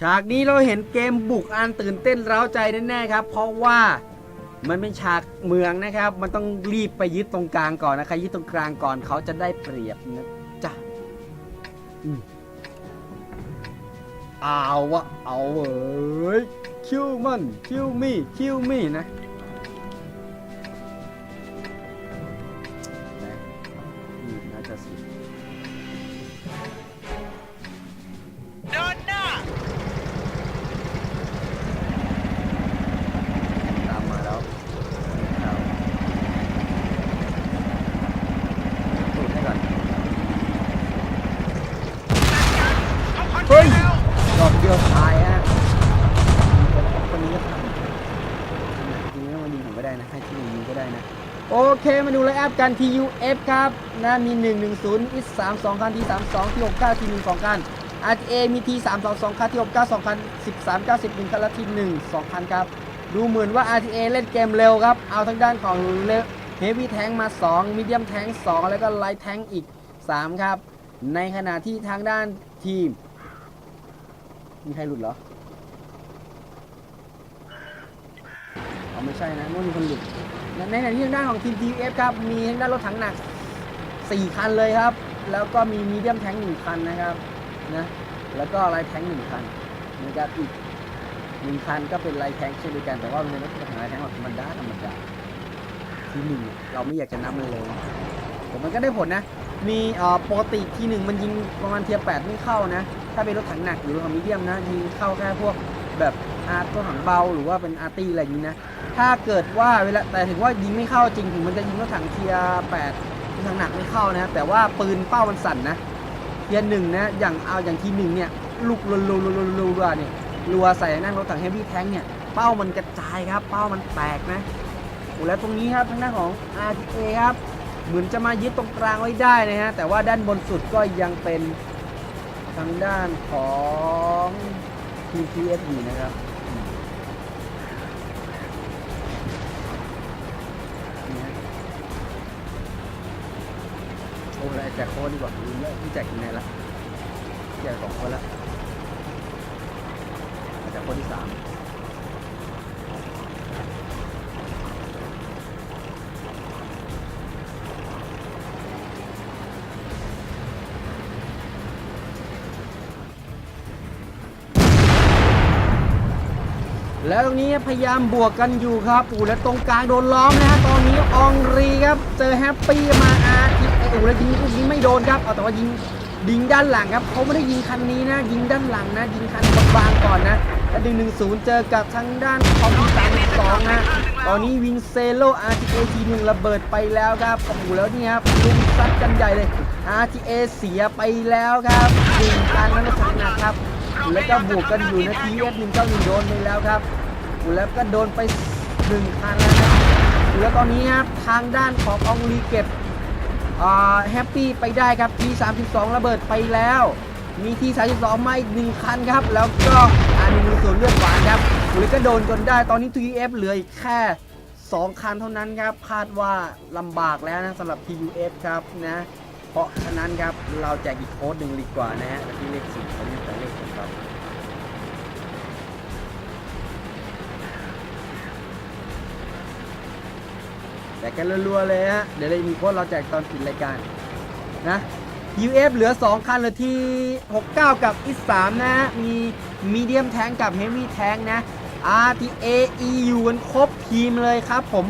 ฉากนี้เราเห็นเกมบุกอันตื่นเต้นเร้าใจแน่ๆครับ เพราะว่ามันเป็นฉากเมืองนะครับ มันต้องรีบไปยึดตรงกลางก่อนนะใครยึดตรงกลางก่อนเขาจะได้เปรียบนะจ๊ะเอาวะเอาเว้ยคิวมันคิวมี่คิวมี่นะน่าจะสิ นะให้ที่หนึ่งยิงก็ได้นะ โอเคมาดูไลน์อัพกัน TUF ครับนะมี 1 1 0 IS 3 2คัน T 3 2 T 6 9 T 1 2คัน RTA มี T 3 2 2คัน T 6 9 2คัน13 90 1คันและ T 1 2คันครับ ดูเหมือนว่า RTA เล่นเกมเร็วครับ เอาทั้งด้านของเฮฟวี่แทงมา 2 มีเดียมแทง2 แล้วก็ไลท์แทงอีก 3 ครับ ในขณะที่ทางด้านทีม มีใครหลุดเหรอ อไม่ใช่นะนู่นมีคนหลุดในขณะที่ทางด้านของทีม TF ครับ มีทางด้านรถถังหนัก 4 คันเลยครับ แล้วก็มีมีเดียมแท้ง1คันนะครับนะแล้วก็ไลท์แทง1คันนะครับอีกหนึ่งคันก็เป็นไลท์แท้งเช่นเดียวกันแต่ว่าเป็นรถถังไลท์แท้งธรรมดาธรรมดาที่หนึ่งเราไม่อยากจะนับเลยแต่มันก็ได้ผลนะ มีเอ่อปกติทีหนึ่งมันยิงประมาณเทียร์แปดไม่เข้านะ ถ้าเป็นรถถังหนักหรือรถถังมีเดียมนะยิงเข้าแค่พวกแบบ อาร์ตรถถังเบาหรือว่าเป็นอาร์ตี้อะไรอย่างนี้นะ ถ้าเกิดว่าเวลาแต่ถึงว่ายิงไม่เข้าจริงถึงมันจะยิงรถถังเทียร์แปดรถถังหนักไม่เข้านะ แต่ว่าปืนเป้ามันสั่นนะเทียร์หนึ่งนะ อย่างเอาอย่างทีหนึ่งเนี่ยลูกรัวรัวรัวเนี่ยรัวใส่นั่งรถถังเฮฟวี่แทงเนี่ยเป้ามันกระจายครับ เป้ามันแตกนะโอ้แล้วตรงนี้ครับทางด้านของ RTA ครับเหมือนจะมายึดตรงกลางไว้ได้นะฮะแต่ว่าด้านบนสุดก็ยังเป็นทางด้านของ TPS อยู่นะครับ โอ้แล้วไอ้แจกโค้ดดีกว่าลืมแล้วพี่แจกยังไงละแจกสองคนละแจกโค้ดที่สามแล้วตรงนี้พยายามบวกกันอยู่ครับอูแล้วตรงกลางโดนล้อมนะฮะตอนนี้อองรีครับ เจอแฮปปี้มาอาร์ ทีอูแล้วยิงลูกนี้ไม่โดนครับเอาแต่ว่ายิงยิงด้านหลังครับเขาไม่ได้ยิงคันนี้นะ ยิงด้านหลังนะ ยิงคันบางๆก่อนนะแล้วดึงหนึ่งศูนย์เจอกับทางด้านคอมพิวสามสองนะ ตอนนี้วินเซโล RTA ทีหนึ่งระเบิดไปแล้วครับโอ้โหแล้วนี่ครับลุมซัดกันใหญ่เลย RTA เสียไปแล้วครับหนึ่งการนั้นก็หนักครับ แล้วก็บวกกันอยู่นะทีเอฟหนึ่งเก้าหนึ่งโดนไปแล้วครับแล้วก็โดนไปหนึ่งคันแล้วนะแล้วตอนนี้ครับทางด้านของอองลีเก็บ แฮปปี้ไปได้ครับที32 ระเบิดไปแล้ว มีที32มาอีกหนึ่งคันครับ แล้วก็อันนี้ส่วนเลือดหวานครับแล้วก็โดนจนได้ตอนนี้ TF เหลืออีกแค่ 2 คันเท่านั้นครับคาดว่าลำบากแล้วนะสำหรับ TUF ครับนะเพราะฉะนั้นครับเราแจกอีกโค้ดหนึ่งดีกว่านะฮะที่เลขสี่เขาเรียกแต่เลขของเรา แจกกันรัวๆเลยฮะ เดี๋ยวเลยมีโค้ดเราแจกตอนปิดรายการนะ UF เหลือ 2 คันเหลือที่ 69 กับอี3นะฮะ มีมีเดียมแทงกับ Heavy แทงนะ RTA EU กันครบทีมเลยครับผม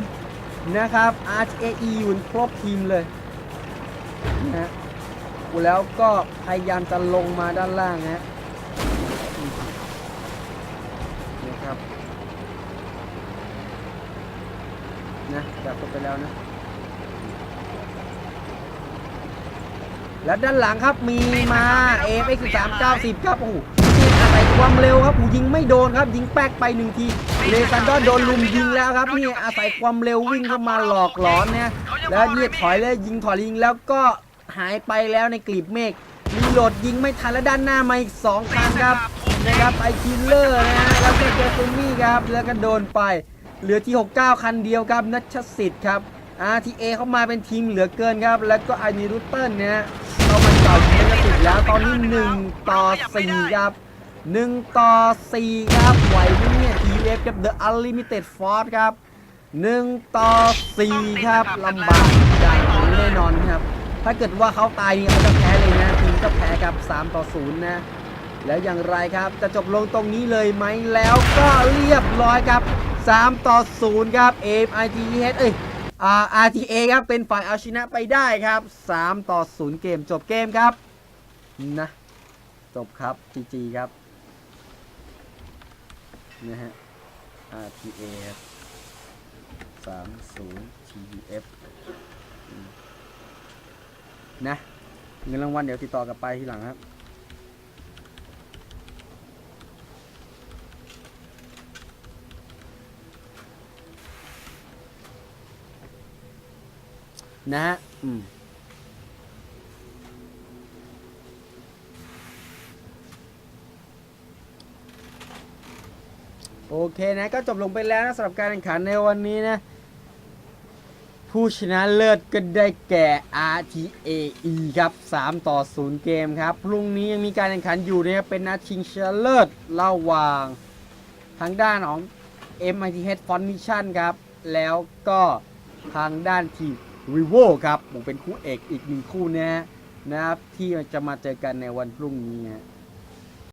นะครับ RTA EU กันครบทีมเลยนะแล้วก็พยายามจะลงมาด้านล่างนะฮะนี่ครับ นะ จับตัวไปแล้วนะ แล้วด้านหลังครับมีมา AFX 13 90ครับโอ้โหยิงอะไรความเร็วครับโอ้ยิงไม่โดนครับ ยิงแป๊กไปหนึ่งที เลซันดอนโดนลุมยิงแล้วครับนี่อาศัยความเร็ววิ่งเข้ามาหลอกหลอนเนี่ยแล้วเนี่ยถอยเลยยิงถอยยิงแล้วก็หายไปแล้วในกลีบเมฆรีโหลดยิงไม่ทันแล้วด้านหน้ามาอีก2คันครับนะครับไอคิลเลอร์นะฮะแล้วก็เจอซูมี่ครับแล้วก็โดนไป เหลือที่ 69 คันเดียวครับนัชสิทธิ์ครับ RTA เข้ามาเป็นทีมเหลือเกินครับ แล้วก็ไอนิรุตเติลเนี่ยเข้ามาเก่าทีมนัชสิทธิ์แล้วตอนนี้ 1 ต่อ 4 ครับ 1 ต่อ 4 ครับ ไหวไหมเนี่ย TUF กับ The Unlimited Force ครับ 1 ต่อ 4 ครับลำบากอย่างแน่นอนครับ ถ้าเกิดว่าเขาตายเนี่ยเขาจะแพ้เลยนะทีมก็แพ้ครับ 3 ต่อ 0 นะแล้วอย่างไรครับ จะจบลงตรงนี้เลยไหมแล้วก็เรียบร้อยครับ 3 ต่อ 0 ครับ AMITH เอ้ยอ่า RTA ครับ เป็นฝ่ายเอาชนะไปได้ครับ 3 ต่อ 0 เกมจบเกมครับ นะ จบครับ GG ครับ นะฮะ RTA 30 TF นะ เงินรางวัลเดี๋ยวติดต่อกลับไปทีหลังครับ นะฮะอืมโอเคนะก็จบลงไปแล้วนะสำหรับการแข่งขันในวันนี้นะ ผู้ชนะเลิศก็ได้แก่ RTAE ครับ 3 ต่อ 0 เกมครับ พรุ่งนี้ยังมีการแข่งขันอยู่นะครับเป็นนัดชิงชนะเลิศระหว่าง ทางด้านของ MITH Font Mission ครับ แล้วก็ทางด้านทีม Vivo ครับผมเป็นคู่เอกอีกหนึ่งคู่นะนะครับที่จะมาเจอกันในวันพรุ่งนี้